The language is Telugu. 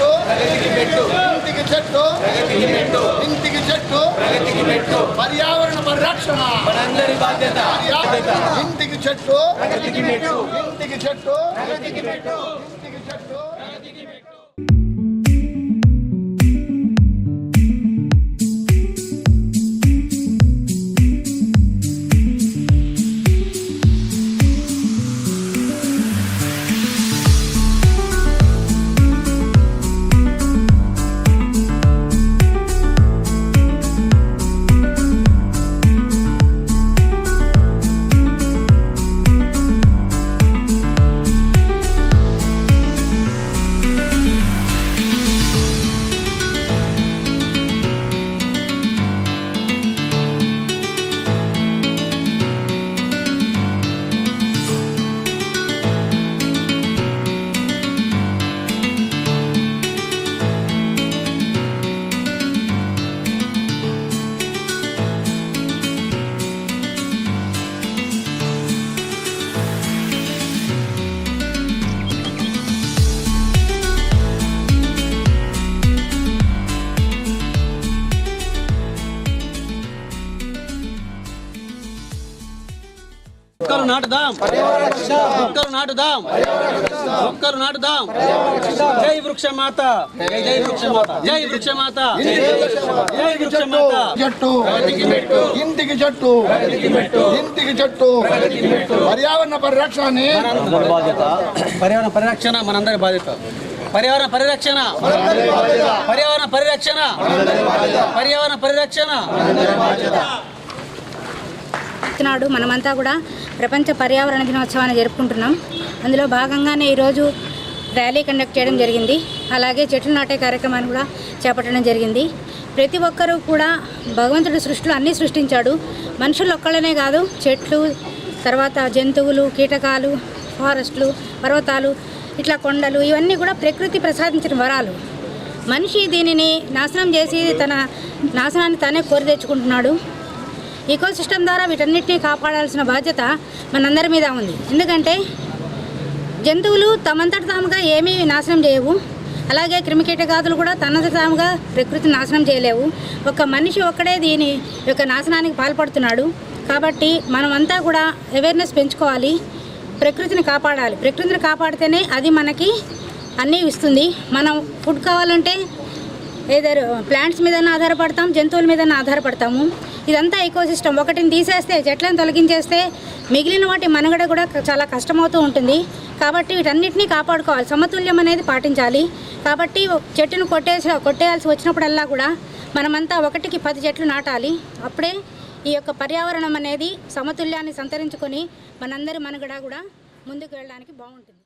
చెట్టు ఇంటికి చెట్టు. ఇంటికి చెట్టు. పర్యావరణ పరిరక్షణ. మనందరి బాధ్యత. ఇంటికి చెట్టు. ఇంటికి చెట్టు. ఇంటికి చెట్టు. ఒక్కరు నాటుదాం. ఒక్కరు నాటుదాం. ఒక్కరు నాటుదాం. జై వృక్షమాత. జై జై వృక్షమాత. జై వృక్షమాత. జై వృక్షమాత. చెట్టు ఇంటికి చెట్టు ఇంటికి చెట్టు పర్యావరణ పరిరక్షణని. పర్యావరణ పరిరక్షణ మనందరి బాధ్యత. పర్యావరణ పరిరక్షణ. పర్యావరణ పరిరక్షణ. పర్యావరణ పరిరక్షణ. నాడు మనమంతా కూడా ప్రపంచ పర్యావరణ దినోత్సవాన్ని జరుపుకుంటున్నాం. అందులో భాగంగానే ఈరోజు ర్యాలీ కండక్ట్ చేయడం జరిగింది. అలాగే చెట్లు నాటే కార్యక్రమాన్ని కూడా చేపట్టడం జరిగింది. ప్రతి ఒక్కరూ కూడా భగవంతుడు సృష్టిలో అన్నీ సృష్టించాడు. మనుషులు ఒక్కళ్ళనే కాదు చెట్లు తర్వాత జంతువులు కీటకాలు ఫారెస్ట్లు పర్వతాలు ఇట్లా కొండలు ఇవన్నీ కూడా ప్రకృతి ప్రసాదించిన వరాలు. మనిషి దీనిని నాశనం చేసి తన నాశనాన్ని తానే కోరి తెచ్చుకుంటున్నాడు. ఈకో సిస్టమ్ ద్వారా వీటన్నిటిని కాపాడాల్సిన బాధ్యత మనందరి మీద ఉంది. ఎందుకంటే జంతువులు తమంతట తాముగా ఏమీ నాశనం చేయవు. అలాగే క్రిమికీటకాదులు కూడా తనంత తాముగా ప్రకృతిని నాశనం చేయలేవు. ఒక మనిషి ఒక్కడే దీని యొక్క నాశనానికి పాల్పడుతున్నాడు. కాబట్టి మనమంతా కూడా అవేర్నెస్ పెంచుకోవాలి. ప్రకృతిని కాపాడాలి. ప్రకృతిని కాపాడితేనే అది మనకి అన్నీ ఇస్తుంది. మనం ఫుడ్ కావాలంటే ఏదో ప్లాంట్స్ మీద ఆధారపడతాం జంతువుల మీద ఆధారపడతాము. ఇదంతా ఎకోసిస్టమ్ ఒకటిని తీసేస్తే చెట్లను తొలగించేస్తే మిగిలిన వాటి మనుగడ కూడా చాలా కష్టమవుతూ ఉంటుంది. కాబట్టి వీటన్నిటినీ కాపాడుకోవాలి. సమతుల్యం అనేది పాటించాలి. కాబట్టి చెట్టును కొట్టేసి కొట్టేయాల్సి వచ్చినప్పుడల్లా కూడా మనమంతా ఒకటికి పది చెట్లు నాటాలి. అప్పుడే ఈ యొక్క పర్యావరణం అనేది సమతుల్యాన్ని సంతరించుకొని మనందరి మనుగడ కూడా ముందుకు వెళ్ళడానికి బాగుంటుంది.